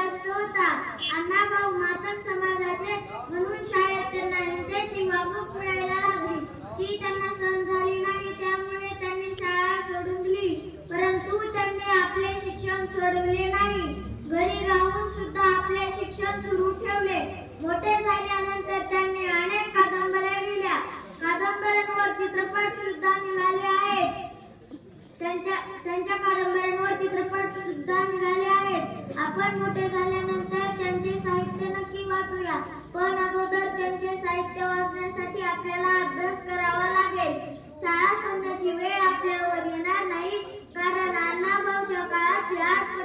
जास्त होता. अण्णा भाऊ मातक समाजाचे म्हणून शाळेत त्यांना हिंसेची वागणूक मिळायला लागली. ती त्यांना सहन झाली नाही त्यामुळे त्यांनी शाळा सोडून दिली परंतु त्यांनी आपले शिक्षण सोडवले नाही. घरी राहून सुद्धा आपले शिक्षण सुरू ठेवले. मोठे झाल्यानंतर त्यांनी अनेक कादंबऱ्या लिहिल्या. कादंबऱ्यांवर चित्रपट सुद्धा साहित्य वाचण्यासाठी आपल्याला अभ्यास करावा लागेल. शाळा सोडण्याची वेळ आपल्यावर येणार नाही. कारण अण्णाभाऊच्या काळात याच